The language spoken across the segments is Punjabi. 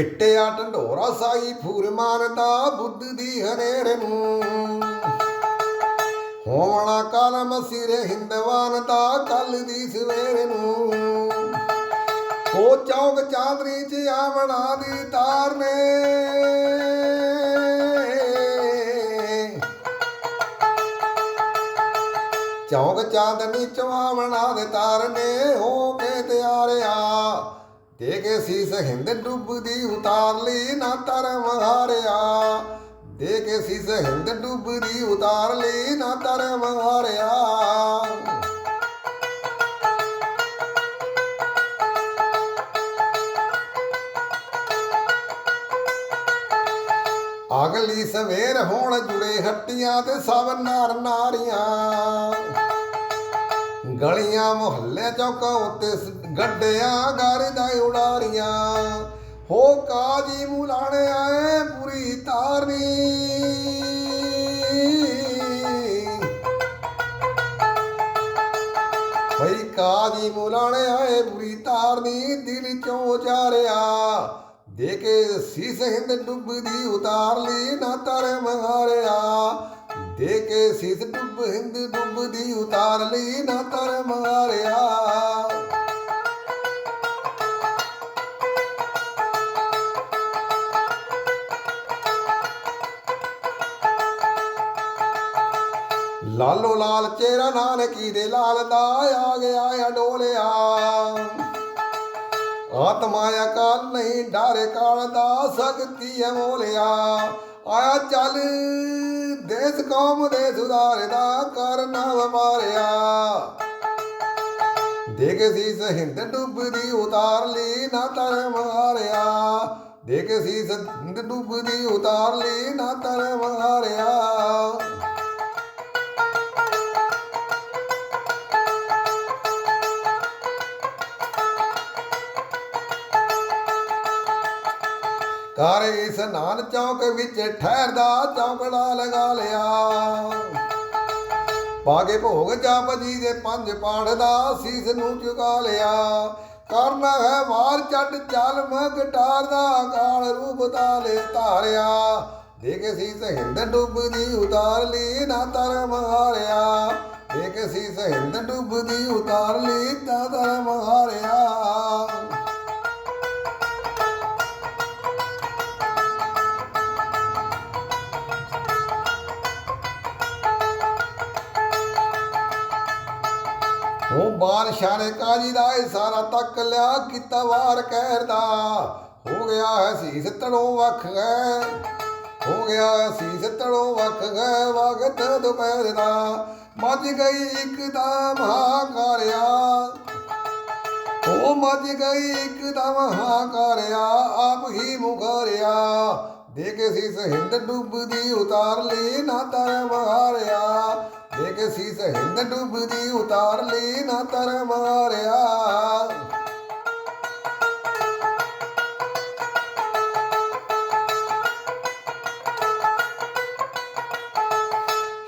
ਪਿੱਟਿਆ ਢੰਡੋਰਾ ਸਾਈ ਫੂਰ ਮਾਰਦਾ ਬੁੱਧ ਦੀ ਹਨੇਰ ਨੂੰ। ਹੋਵਣਾ ਕਾਲਮ ਸਿਰੇ ਹਿੰਦਵਾਨ ਦਾ ਦੀ ਸਵੇਰ ਨੂੰ। ਉਹ ਚੌਕ ਚਾਂਦਨੀ ਚ ਆਵਣਾ ਦੀ ਤਾਰ ਚਾਂਦਨੀ ਚ ਆਵਣਾ ਦੇ ਤਾਰਨੇ। ਹੋ ਦੇ ਕੇ ਸੀਸ ਹਿੰਦ ਡੁੱਬਦੀ ਉਤਾਰ ਲਈ ਨਾ ਧਰਮ ਹਾਰਿਆ ਦੇ ਕੇ ਸੀਸ ਹਿੰਦ ਡੁੱਬਦੀ ਉਤਾਰ ਲਈ ਨਾ ਧਰਮ ਹਾਰਿਆ ਅਗਲੀ ਸਵੇਰ ਹੋਣ ਜੁੜੇ ਹੱਟੀਆਂ ਤੇ ਸਭ ਨਾਰ ਨਾਰੀਆਂ। ਗਲੀਆਂ ਮੁਹੱਲੇ ਚੌਕਾਂ ਉੱਤੇ ਗੱਡਿਆਂ ਗਾਰਦਾ ਉਡਾਰੀਆਂ। ਹੋ ਕਾਜੀ ਮੁਲਾਣੇ ਆਏ ਪੂਰੀ ਤਾਰਨੀ ਭਈ ਕਾਜੀ ਮੁਲਾਣੇ ਆਏ ਬੁਰੀ ਤਾਰਨੀ ਦਿਲ ਚੋਂ ਚਾਰਿਆ ਦੇ ਕੇ ਸੀਸ ਹਿੰਦ ਡੁੱਬਦੀ ਉਤਾਰ ਲਈ ਨਾ ਤਰ ਮਹਾਰਿਆ। ਦੇ ਕੇ ਸੀਸ ਡੁੱਬ ਹਿੰਦ ਡੁੱਬਦੀ ਉਤਾਰ ਲਈ ਨਾ ਤਰ ਮਾਰਿਆ। ਲਾਲੋ ਲਾਲ ਚੇਰਾ ਨਾਨਕੀ ਦੇ ਲਾਲ ਦਾ ਆ ਗਿਆ ਅਡੋਲਿਆ ਆਤਮਾ ਅਕਾਲ ਨਹੀਂ ਡਾਰੇ ਕਾਲ ਦਾ ਸਗਤੀ ਹੈ ਮੋਲਿਆ। ਆਇਆ ਚੱਲ, ਦੇਸ ਕੌਮ ਦੇ ਸੁਧਾਰ ਦਾ ਕਰਨਾ ਵਮਾਰਿਆ ਦੇ ਕੇ ਸੀਸ ਹਿੰਦ ਡੁੱਬਦੀ ਉਤਾਰ ਲਈ ਨਾ ਤਰ ਮਾਰਿਆ ਦੇ ਕੇ ਸੀਸ ਹਿੰਦ ਡੁੱਬਦੀ ਉਤਾਰ ਲਈ ਨਾ ਤਰ ਮਾਰਿਆ ਕਰ ਇਸਨਾਨ ਚੌਕ ਵਿੱਚ ਠਹਿਰਦਾ ਚੌਕੜਾ ਲਗਾ ਲਿਆ। ਪਾਗੇ ਭੋਗ ਜਪ ਜੀ ਦੇ ਪੰਜ ਪਾਠ ਦਾ ਸੀਸ ਨੂੰ ਝੁਕਾ ਲਿਆ। ਕਰਨਾ ਹੈ ਵਾਰ ਚੱਟ ਚੱਲ ਮਗਟਾਰ ਦਾ ਕਾਲ ਰੂਪ ਤਾਲੇ ਧਾਰਿਆ। ਦੇਖ ਸੀਸ ਹਿੰਦ ਡੁੱਬਦੀ ਉਤਾਰ ਲਈ ਨਾ ਤਰ ਮਹਾਰਿਆ ਦੇਖ ਸੀਸ ਹਿੰਦ ਡੁੱਬਦੀ ਉਤਾਰ ਲਈ ਨਾ ਉਹ ਬਾਦਸ਼ਾਹ ਕਾਜੀ ਦਾ ਇਸ਼ਾਰਾ ਤੱਕ ਲਿਆ ਕੀਤਾ ਵਾਰ ਕਹਿਰਦਾ ਹੋ ਗਿਆ ਹੈ ਸੀਸ ਤੜੋਂ ਵੱਖ ਗਏ ਹੋ ਗਿਆ ਸੀਸ ਤੜੋਂ ਵੱਖ ਗਏ ਵਗਤ ਦੁਪਹਿਰ ਦਾ। ਮੱਜ ਗਈ ਇੱਕ ਦਾ ਮਹਾਕਾਰਿਆ। ਉਹ ਮੱਜ ਗਈ ਇੱਕ ਦਾ ਮਹਾਕਾਰਿਆ, ਆਪ ਹੀ ਮੁਖਾਰਿਆ। ਦੇ ਕੇ ਸੀਸ ਹਿੰਦ ਡੁੱਬਦੀ ਉਤਾਰ ਲਈ ਨਾ ਤਰ ਮਹਾਰਿਆ। ਦੇ ਕੇ ਸੀਸ ਹਿੰਦ ਡੁੱਬਦੀ ਉਤਾਰ ਲਈ ਨਾ ਤਰ ਮਾਰਿਆ।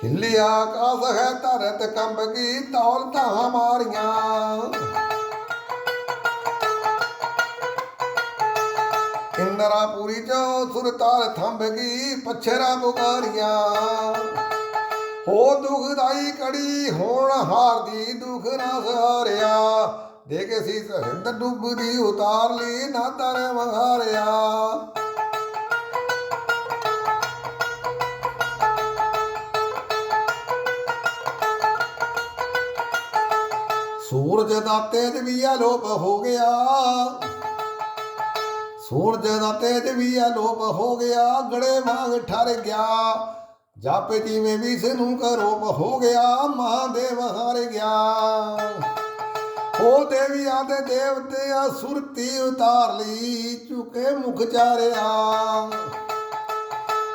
ਹਿੱਲਿਆ ਆਕਾਸ ਹੈ ਧਰਤ ਕੰਬ ਗਈ ਤੌਲ ਤਾਂ ਮਾਰੀਆਂ। ਇੰਦਰਾਪੁਰੀ ਚੋਂ ਸੁਰਤਾਲ ਥੰਬ ਗਈ ਪਛਰਾ ਬੁਗਾਰੀਆਂ ਹੋ ਦੁਖਦਾਈ ਕੜੀ, ਹੋਣ ਹਾਰਦੀ ਦੁਖ ਨਾ ਸਹਾਰਿਆ। ਦੇ ਕੇ ਸੀ ਹਿੰਦ ਡੁੱਬਦੀ, ਉਤਾਰ ਲਈ ਨਾ ਤਰ ਮਹਾਰਿਆ ਸੂਰਜ ਦਾ ਤੇਜ ਵੀ ਆਲੋਪ ਹੋ ਗਿਆ। ਸੂਰਜ ਦਾ ਤੇਜ ਵੀ ਆਲੋਪ ਹੋ ਗਿਆ, ਗੜੇ ਵਾਂਗ ਠਰ ਗਿਆ। ਜਾਪੇ ਜਿਵੇਂ ਵੀ ਨੂੰ ਕਰੋਪ ਹੋ ਗਿਆ ਮਹਾਦੇਵ ਹਾਰ ਗਿਆ। ਹੋ ਦੇਵੀਆਂ ਦੇ ਦੇਵਤੇ ਸੁਰਤੀ ਉਤਾਰ ਲਈ, ਝੁਕੇ ਮੁਖ ਚਾਰਿਆ।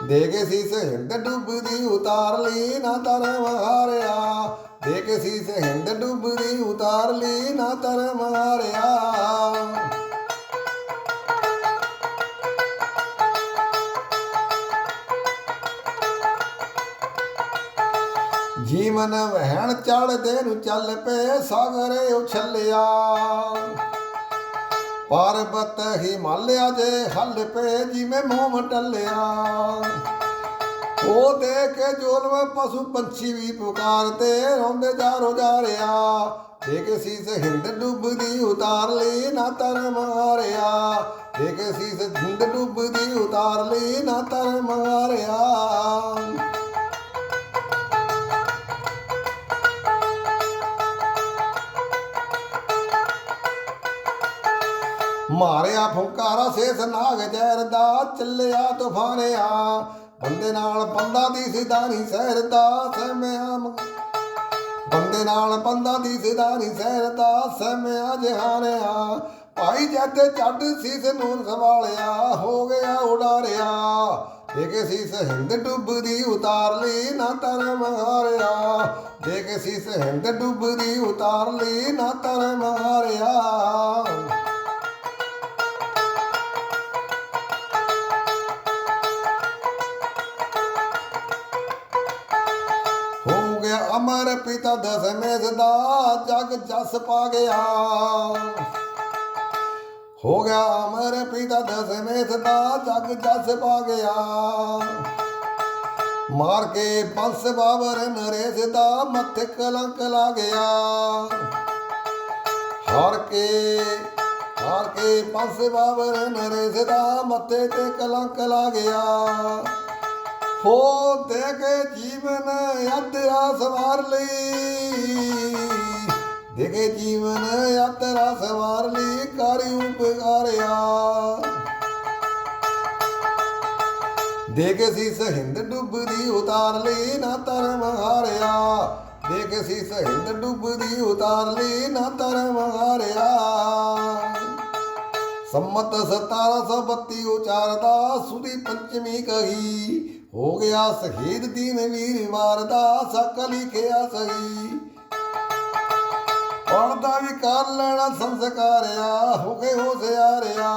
ਦੇ ਕੇ ਸੀਸ ਹਿੰਦ ਡੁੱਬਦੀ ਉਤਾਰ ਲਈ ਨਾ ਤਰ ਮਾਰਿਆ ਦੇ ਕੇ ਸੀਸ ਹਿੰਦ ਡੁੱਬਦੀ ਉਤਾਰ ਲਈ ਨਾ ਤਰ ਜੀਵਨ ਵਹਿਣ ਚੜਦੇ ਨੂੰ ਚੱਲ ਪਏ ਸਾਗਰ ਉਛਲਿਆ ਪਰਬਤ ਹਿਮਾਲਿਆ ਜੇ ਹੱਲ ਪੇ ਜਿਵੇਂ ਮੋਮ ਟੱਲਿਆ ਉਹ ਦੇਖ ਕੇ ਜੋਲਮ ਪਸ਼ੂ ਪੰਛੀ ਵੀ ਪੁਕਾਰਦੇ ਰੋਂਦੇ ਜਾਰੋ ਜਾ ਰਿਆ ਦੇਖ ਸੀਸ ਹਿੰਦ ਡੁੱਬਦੀ ਉਤਾਰ ਲਈ ਨਾ ਤਰ ਮਾਰਿਆ। ਦੇਖ ਸੀਸ ਹਿੰਦ ਡੁੱਬਦੀ ਉਤਾਰ ਲਈ ਨਾ ਤਰ ਮਾਰਿਆ। ਮਾਰਿਆ ਫੁੰਕਾਰਾ ਸੇਸ ਨਾਗ ਜ਼ਹਿਰ ਦਾ, ਚੱਲਿਆ ਤੂਫਾਨਿਆ। ਬੰਦੇ ਨਾਲ ਬੰਦਾ ਦੀ ਸਿਦਾ ਨਹੀਂ ਸਹਿਰਦਾ ਸਹਿਮਿਆ ਬੰਦੇ ਨਾਲ ਬੰਦਾ ਦੀ ਸਿਦਾ ਨਹੀਂ ਸਹਿਰਦਾ ਸਹਿਮਿਆ ਜਹਾਨਿਆ। ਭਾਈ ਜੱਟ ਛੱਡ ਸੀਸ ਨੂੰ ਸੰਭਾਲਿਆ, ਹੋ ਗਿਆ ਉਡਾਰਿਆ। ਦੇਖੇ ਸੀਸ ਹਿੰਦ ਡੁੱਬਦੀ ਉਤਾਰ ਲਈ ਨਾ ਤਰ ਮਾਰਿਆ ਦੇਖੇ ਸੀਸ ਹਿੰਦ ਡੁੱਬਦੀ ਉਤਾਰ ਲਈ ਨਾ ਤਰ ਮਾਰਿਆ ਅਮਰ ਪਿਤਾ ਦਸਵੇਂ ਦਾ ਜਗ ਜਸ ਪਾ ਗਿਆ। ਹੋ ਗਿਆ ਅਮਰ ਪਿਤਾ ਦਸਵੇਂ ਦਾ ਜਗ ਜਸ ਪਾ ਗਿਆ। ਮਾਰ ਕੇ ਪੰਸ ਬਾਬਰ ਨਰੇਸ਼ ਦਾ ਮੱਥੇ ਕਲੰਕ ਲਾ ਗਿਆ। ਹਾਰ ਕੇ ਹਾਰ ਕੇ ਪੰਸ ਬਾਬਰ ਨਰੇਸ਼ ਦਾ ਮੱਥੇ ਤੇ ਕਲੰਕ ਲਾ ਗਿਆ। ਹੋ ਦੇ ਕੇ ਜੀਵਨ ਯਾਤਰਾ ਸਵਾਰ ਲਈ। ਦੇ ਕੇ ਜੀਵਨ ਯਾਤਰਾ ਸਵਾਰ ਲਈ ਕਰੀ ਉਪਕਾਰਿਆ। ਦੇਖ ਸੀ ਸੀਸ ਡੁੱਬਦੀ ਉਤਾਰ ਲਈ ਨਾ ਤਰ ਮਹਾਰਿਆ ਦੇਖ ਸੀ ਸੀਸ ਡੁੱਬਦੀ ਉਤਾਰ ਲਈ ਨਾ ਤਰ ਮਹਾਰਿਆ ਸੰਮਤ 1732 ਉਚਾਰਦਾ ਸੁਦੀ ਪੰਚਮੀ ਕਹੀ। ਹੋ ਗਿਆ ਸ਼ਹੀਦ ਦੀਨ ਵੀਰ ਮਾਰਦਾ ਸਕ ਲਿਖਿਆ ਸਹੀ। ਪੜਦਾ ਵੀ ਕਰ ਲੈਣਾ ਸੰਸਕਾਰਿਆ, ਹੋ ਕੇ ਹੋਸਿਆਰਿਆ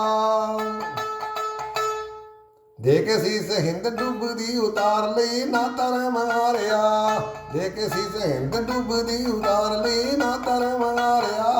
ਦੇ ਕੇ ਸੀਸ ਹਿੰਦ ਡੁੱਬਦੀ ਉਤਾਰ ਲਈ ਨਾ ਤਰ ਮਾਰਿਆ। ਦੇ ਕੇ ਸੀਸ ਹਿੰਦ ਡੁੱਬਦੀ ਉਤਾਰ ਲਈ ਨਾ ਤਰ ਮਾਰਿਆ।